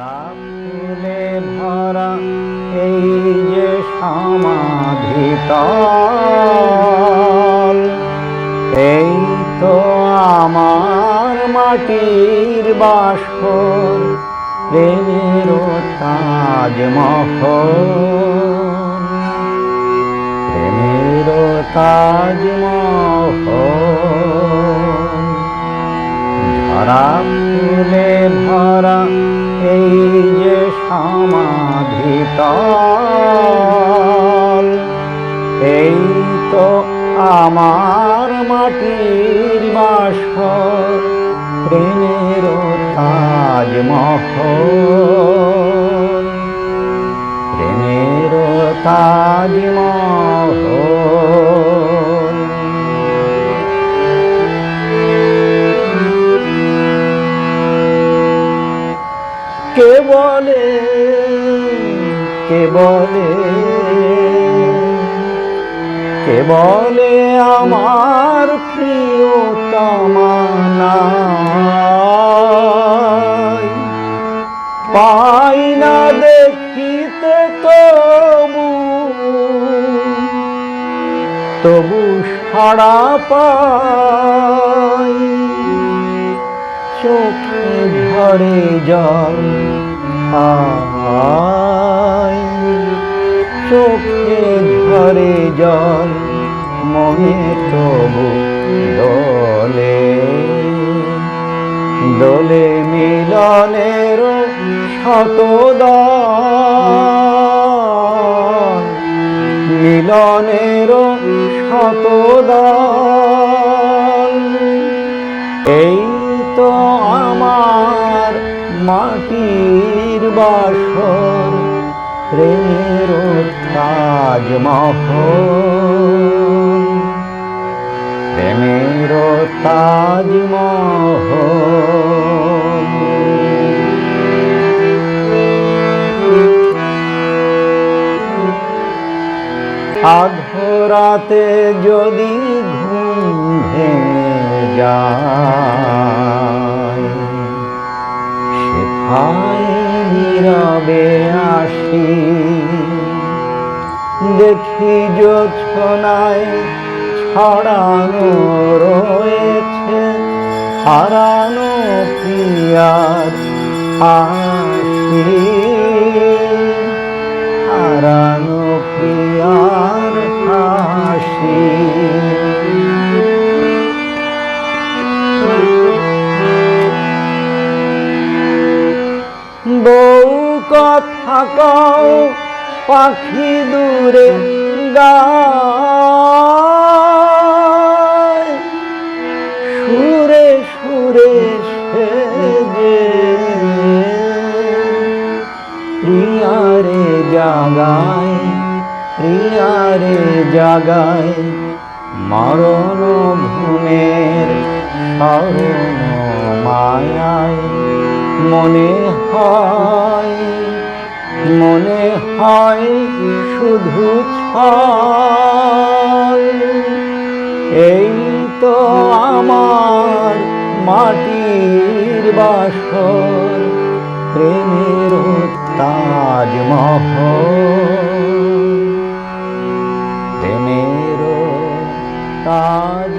ফুলে ভরা এই যে সমাধি তল, এই তো আমার মাটির বাসর, প্রেমের তাজমহল। প্রেমের তাজমহল। ঝরা ফুলে ভরা এই যে সমাধি তল এই তো আমার মাটির বাসর প্রেমের তাজমহল। প্রেমের তাজমহল কে বলে? কে বলে? কে বলে আমার প্রিয় তামানাই পাই না দেখিতে তবু তবু সাড়া পাই। চোখে ঝরে জল আয় চোখে ঝরে জল মনে তবু দোলে। দোলে মিলনের শতদল মিলনের শতদল এই মাটির বাসর প্রেমের তাজমহল প্রেমের তাজমহল আধরাতে যদি ঘুম যায় সেথায় নীরবে আসি। দেখি যোছনায় ছড়ানো রয়েছে হারানো প্রিয়ার আসি হারানো কথা কও, পাখি দূরে গায়। সুরে সুরে সেজে প্রিয়ারে জাগায় প্রিয়ারে জাগায় মরণ ঘুমের স্মরণ মায়ায়। মনে হয় মনে হয় শুধু এই তো আমার মাটির বাসর প্রেমের তাজমহল। প্রেমের তাজ